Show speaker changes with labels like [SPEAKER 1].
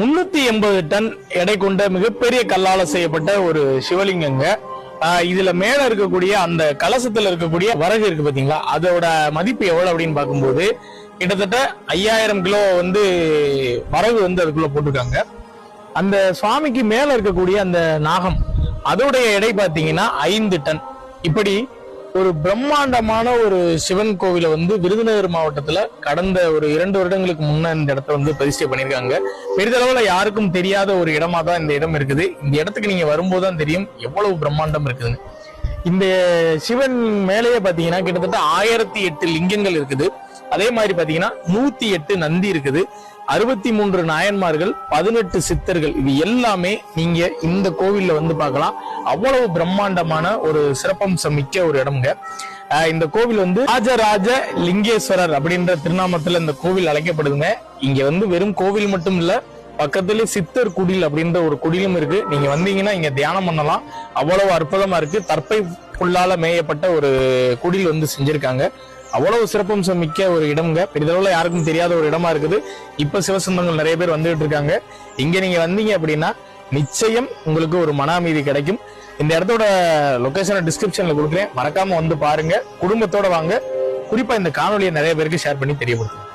[SPEAKER 1] முன்னூத்தி எண்பது டன் எடை கொண்ட மிகப்பெரிய கல்லால செய்யப்பட்ட ஒரு சிவலிங்கங்க. இதுல மேல இருக்கக்கூடிய அந்த கலசத்துல இருக்கக்கூடிய வரகு இருக்கு பாத்தீங்களா? அதோட மதிப்பு எவ்வளவு அப்படின்னு பார்க்கும்போது கிட்டத்தட்ட ஐயாயிரம் கிலோ வந்து வரகு வந்து அதுக்குள்ள போட்டிருக்காங்க. அந்த சுவாமிக்கு மேல இருக்கக்கூடிய அந்த நாகம் அதோடைய எடை பாத்தீங்கன்னா ஐந்து டன். இப்படி ஒரு பிரம்மாண்டமான ஒரு சிவன் கோவிலை வந்து விருதுநகர் மாவட்டத்துல கடந்த ஒரு இரண்டு வருடங்களுக்கு முன்ன இந்த இடத்த வந்து பிரதிஷ்டை பண்ணிருக்காங்க பெரிதளவுல யாருக்கும் தெரியாத ஒரு இடமா தான் இந்த இடம் இருக்குது. இந்த இடத்துக்கு நீங்க வரும்போது தான் தெரியும் எவ்வளவு பிரம்மாண்டம் இருக்குதுன்னு. இந்த சிவன் மேலேயே பாத்தீங்கன்னா கிட்டத்தட்ட ஆயிரத்தி எட்டு லிங்கங்கள் இருக்குது. அதே மாதிரி பாத்தீங்கன்னா நூத்தி எட்டு நந்தி இருக்குது. அறுபத்தி மூன்று நாயன்மார்கள் பதினெட்டு சித்தர்கள் இது எல்லாமே நீங்க இந்த கோவில்ல வந்து பார்க்கலாம். அவ்வளவு பிரம்மாண்டமான ஒரு சிறப்பம்சம் மிக்க ஒரு இடம்ங்க. ஆஹ் இந்த கோவில் வந்து ராஜராஜ லிங்கேஸ்வரர் அப்படின்ற திருநாமத்துல இந்த கோவில் அழைக்கப்படுதுங்க. இங்க வந்து வெறும் கோவில் மட்டும் இல்ல பக்கத்துலேயே சித்தர் குடில் அப்படின்ற ஒரு குடிலும் இருக்கு. நீங்க வந்தீங்கன்னா இங்க தியானம் பண்ணலாம். அவ்வளவு அற்புதமா இருக்கு. தற்பை புல்லால மேயப்பட்ட ஒரு குடில் வந்து செஞ்சிருக்காங்க. அவ்வளவு சிறப்பம்சம் மிக்க ஒரு இடம்ங்க. பெரிதளவுல யாருக்கும் தெரியாத ஒரு இடமா இருக்குது. இப்ப சிவசந்தங்கள் நிறைய பேர் வந்துகிட்டு இருக்காங்க. இங்க நீங்க வந்தீங்க அப்படின்னா நிச்சயம் உங்களுக்கு ஒரு மன அமைதி கிடைக்கும். இந்த இடத்தோட லொகேஷனை டிஸ்கிரிப்ஷன்ல கொடுக்குறேன். மறக்காம வந்து பாருங்க. குடும்பத்தோட வாங்க. குறிப்பா இந்த காணொலியை நிறைய பேருக்கு ஷேர் பண்ணி தெரியப்படுத்துங்க.